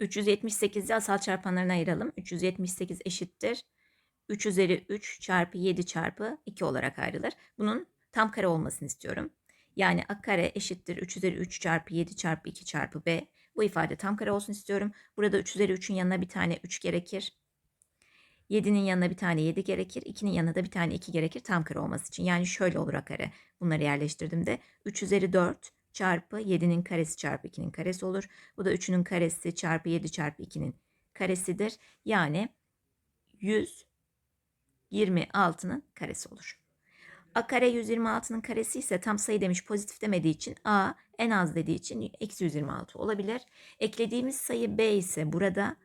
378'i asal çarpanlarına ayıralım. 378 eşittir. 3 üzeri 3 çarpı 7 çarpı 2 olarak ayrılır. Bunun tam kare olmasını istiyorum. Yani a kare eşittir 3 üzeri 3 çarpı 7 çarpı 2 çarpı b. Bu ifade tam kare olsun istiyorum. Burada 3 üzeri 3'ün yanına bir tane 3 gerekir. 7'nin yanına bir tane 7 gerekir. 2'nin yanına da bir tane 2 gerekir tam kare olması için. Yani şöyle olur a kare. Bunları yerleştirdim de 3 üzeri 4 çarpı 7'nin karesi çarpı 2'nin karesi olur. Bu da 3'ünün karesi çarpı 7 çarpı 2'nin karesidir. Yani 126'nın karesi olur. A kare 126'nın karesi ise tam sayı demiş pozitif demediği için A en az dediği için eksi 126 olabilir. Eklediğimiz sayı B ise burada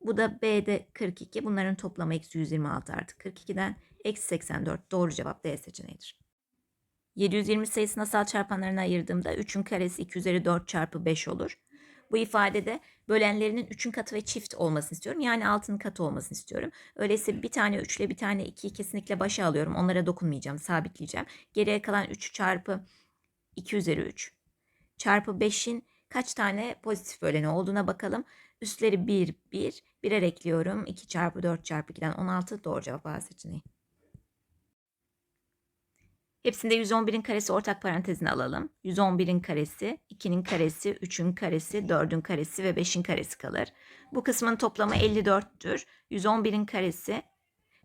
bu da B'de 42. Bunların toplamı eksi 126 artı 42'den eksi 84. Doğru cevap D seçeneğidir. 720 sayısını asal çarpanlarına ayırdığımda 3'ün karesi 2 üzeri 4 çarpı 5 olur. Bu ifadede bölenlerinin 3'ün katı ve çift olmasını istiyorum. Yani 6'nın katı olmasını istiyorum. Öyleyse bir tane 3 ile bir tane 2'yi kesinlikle başa alıyorum. Onlara dokunmayacağım, sabitleyeceğim. Geriye kalan 3 çarpı 2 üzeri 3 çarpı 5'in kaç tane pozitif böleni olduğuna bakalım. Üstleri 1, 1. Birer ekliyorum. 2 çarpı 4 çarpı 2'den 16. Doğru cevap A seçeneği. Hepsinde 111'in karesi ortak parantezine alalım. 111'in karesi, 2'nin karesi, 3'ün karesi, 4'ün karesi ve 5'in karesi kalır. Bu kısmın toplamı 54'tür. 111'in karesi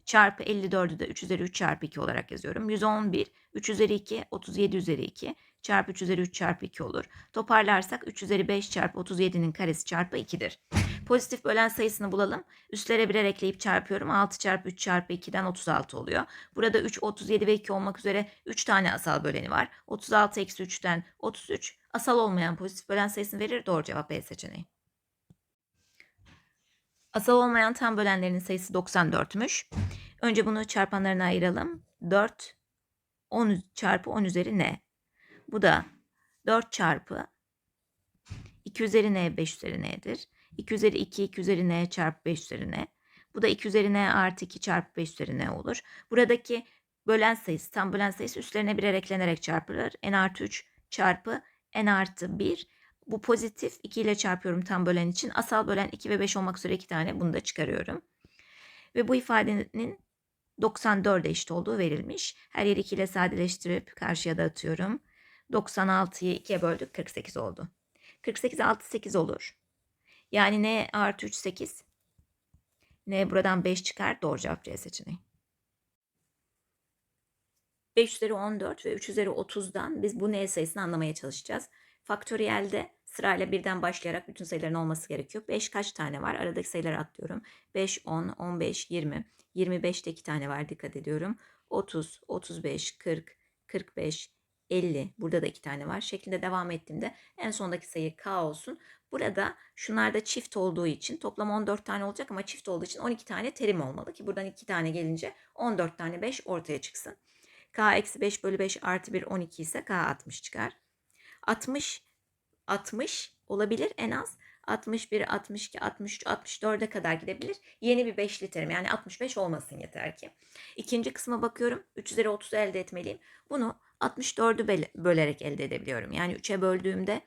çarpı 54'ü de 3 üzeri 3 çarpı 2 olarak yazıyorum. 111, 3 üzeri 2, 37 üzeri 2 çarpı 3 üzeri 3 çarpı 2 olur. Toparlarsak 3 üzeri 5 çarpı 37'nin karesi çarpı 2'dir. Pozitif bölen sayısını bulalım. Üstlere birer ekleyip çarpıyorum. 6 çarpı 3 çarpı 2'den 36 oluyor. Burada 3, 37 ve 2 olmak üzere 3 tane asal böleni var. 36 eksi 3'ten 33. Asal olmayan pozitif bölen sayısını verir. Doğru cevap B seçeneği. Asal olmayan tam bölenlerin sayısı 94'müş. Önce bunu çarpanlarına ayıralım. 4 10 çarpı 10 üzeri n. Bu da 4 çarpı 2 üzeri n 5 üzeri n'dir. 2 üzeri 2 2 üzeri n çarpı 5 üzeri n. Bu da 2 üzeri n artı 2 çarpı 5 üzeri n olur. Buradaki bölen sayısı tam bölen sayısı üstlerine birer eklenerek çarpılır. n artı 3 çarpı n artı 1. Bu pozitif 2 ile çarpıyorum tam bölen için. Asal bölen 2 ve 5 olmak üzere 2 tane bunu da çıkarıyorum. Ve bu ifadenin 94'e eşit olduğu verilmiş. Her yeri 2 ile sadeleştirip karşıya da atıyorum. 96'yı 2'ye böldük 48 oldu. 48 6 8 olur. Yani n artı 3 8. n buradan 5 çıkar. Doğru cevap C seçeneği. 5 üzeri 14 ve 3 üzeri 30'dan biz bu n sayısını anlamaya çalışacağız. Faktöriyelde sırayla birden başlayarak bütün sayıların olması gerekiyor. 5 kaç tane var? Aradaki sayıları atlıyorum. 5, 10, 15, 20. 25'te 2 tane var dikkat ediyorum. 30, 35, 40, 45, 50 burada da 2 tane var şeklinde devam ettiğimde en sondaki sayı k olsun. Burada şunlar da çift olduğu için toplam 14 tane olacak ama çift olduğu için 12 tane terim olmalı ki buradan 2 tane gelince 14 tane 5 ortaya çıksın. k eksi 5 bölü 5 artı 1 12 ise k 60 çıkar. 60 60 olabilir en az. 61, 62, 63, 64'e kadar gidebilir. Yeni bir 5'li terim yani 65 olmasın yeter ki. İkinci kısma bakıyorum. 3 üzeri 30 elde etmeliyim. Bunu 64'ü bölerek elde edebiliyorum. Yani 3'e böldüğümde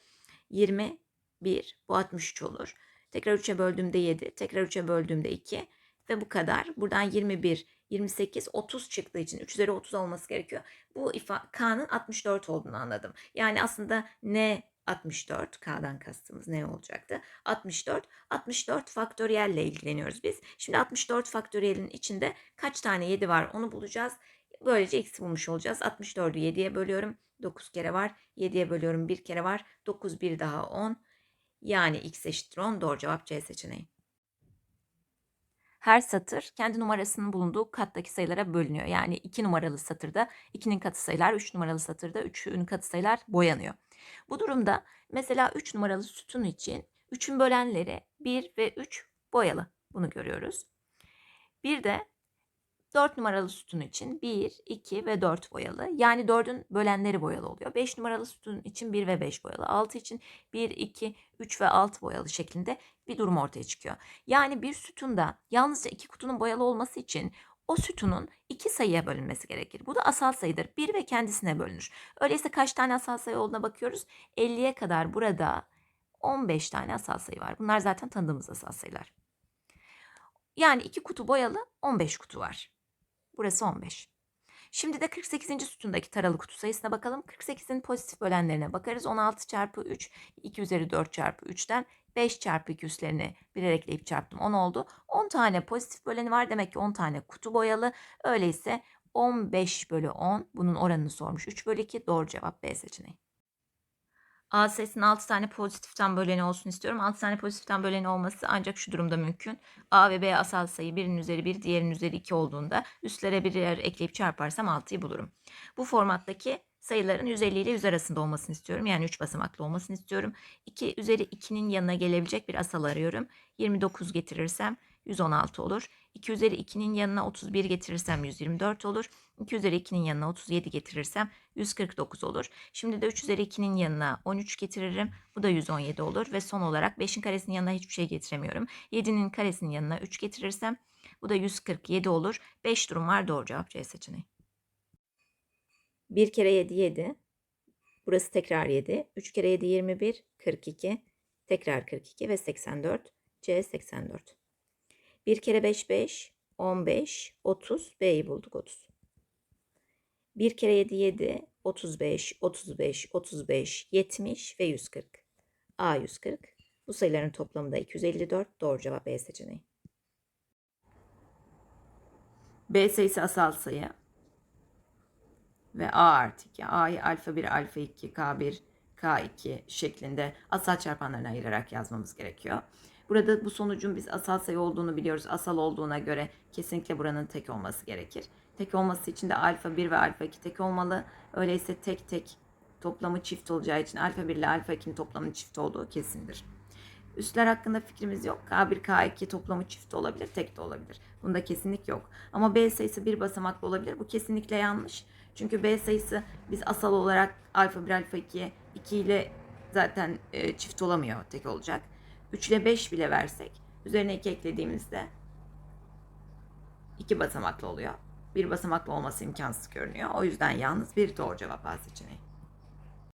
21 bu 63 olur. Tekrar 3'e böldüğümde 7, tekrar 3'e böldüğümde 2 ve bu kadar. Buradan 21, 28, 30 çıktığı için 3 üzeri 30 olması gerekiyor. Bu ifa K'nın 64 olduğunu anladım. Yani aslında ne 64 K'dan kastımız ne olacaktı? 64. 64 faktöriyelle ilgileniyoruz biz. Şimdi 64 faktöriyelin içinde kaç tane 7 var onu bulacağız. Böylece x'i bulmuş olacağız. 64'ü 7'ye bölüyorum. 9 kere var. 7'ye bölüyorum 1 kere var. 9 bir daha 10. Yani x eşittir 10. Doğru cevap C seçeneği. Her satır kendi numarasının bulunduğu kattaki sayılara bölünüyor. Yani 2 numaralı satırda 2'nin katı sayılar, 3 numaralı satırda 3'ün katı sayılar boyanıyor. Bu durumda mesela 3 numaralı sütun için 3'ün bölenleri 1 ve 3 boyalı. Bunu görüyoruz. Bir de 4 numaralı sütun için 1, 2 ve 4 boyalı. Yani 4'ün bölenleri boyalı oluyor. 5 numaralı sütun için 1 ve 5 boyalı. 6 için 1, 2, 3 ve 6 boyalı şeklinde bir durum ortaya çıkıyor. Yani bir sütunda yalnızca iki kutunun boyalı olması için o sütunun iki sayıya bölünmesi gerekir. Bu da asal sayıdır. Bir ve kendisine bölünür. Öyleyse kaç tane asal sayı olduğuna bakıyoruz. 50'ye kadar burada 15 tane asal sayı var. Bunlar zaten tanıdığımız asal sayılar. Yani iki kutu boyalı 15 kutu var. Burası 15. Şimdi de 48. sütundaki taralı kutu sayısına bakalım. 48'in pozitif bölenlerine bakarız. 16 çarpı 3, 2 üzeri 4 çarpı 3'ten 5 çarpı 2 üstlerini birer ekleyip çarptım 10 oldu. 10 tane pozitif böleni var. Demek ki 10 tane kutu boyalı. Öyleyse 15 bölü 10 bunun oranını sormuş. 3 bölü 2 doğru cevap B seçeneği. A sayısının 6 tane pozitiften böleni olsun istiyorum. 6 tane pozitiften böleni olması ancak şu durumda mümkün. A ve B asal sayı birinin üzeri 1, diğerinin üzeri 2 olduğunda üstlere birer ekleyip çarparsam 6'yı bulurum. Bu formattaki sayıların 150 ile 100 arasında olmasını istiyorum. Yani 3 basamaklı olmasını istiyorum. 2 üzeri 2'nin yanına gelebilecek bir asal arıyorum. 29 getirirsem 116 olur. 2 üzeri 2'nin yanına 31 getirirsem 124 olur. 2 üzeri 2'nin yanına 37 getirirsem 149 olur. Şimdi de 3 üzeri 2'nin yanına 13 getiririm. Bu da 117 olur. Ve son olarak 5'in karesinin yanına hiçbir şey getiremiyorum. 7'nin karesinin yanına 3 getirirsem bu da 147 olur. 5 durum var. Doğru cevap C seçeneği. 1 kere 7 7. Burası tekrar 7. 3 kere 7 21. 42. Tekrar 42 ve 84. C 84. 1 kere 5 5. 15. 30. B'yi bulduk 30. 1 kere 7 7. 35. 35. 35. 70 ve 140. A 140. Bu sayıların toplamı da 254. Doğru cevap B seçeneği. B sayısı asal sayı ve A artı 2. A'yı alfa 1, alfa 2, K1, K2 şeklinde asal çarpanlarına ayırarak yazmamız gerekiyor. Burada bu sonucun biz asal sayı olduğunu biliyoruz. Asal olduğuna göre kesinlikle buranın tek olması gerekir. Tek olması için de alfa 1 ve alfa 2 tek olmalı. Öyleyse tek tek toplamı çift olacağı için alfa 1 ile alfa 2'nin toplamının çift olduğu kesindir. Üstler hakkında fikrimiz yok. K1, K2 toplamı çift olabilir, tek de olabilir. Bunda kesinlik yok. Ama B sayısı bir basamaklı olabilir. Bu kesinlikle yanlış. Çünkü B sayısı biz asal olarak alfa 1, alfa 2, 2 ile zaten e, çift olamıyor, tek olacak. 3 ile 5 bile versek üzerine 2 eklediğimizde 2 basamaklı oluyor. Bir basamaklı olması imkansız görünüyor. O yüzden yalnız bir doğru cevap A seçeneği.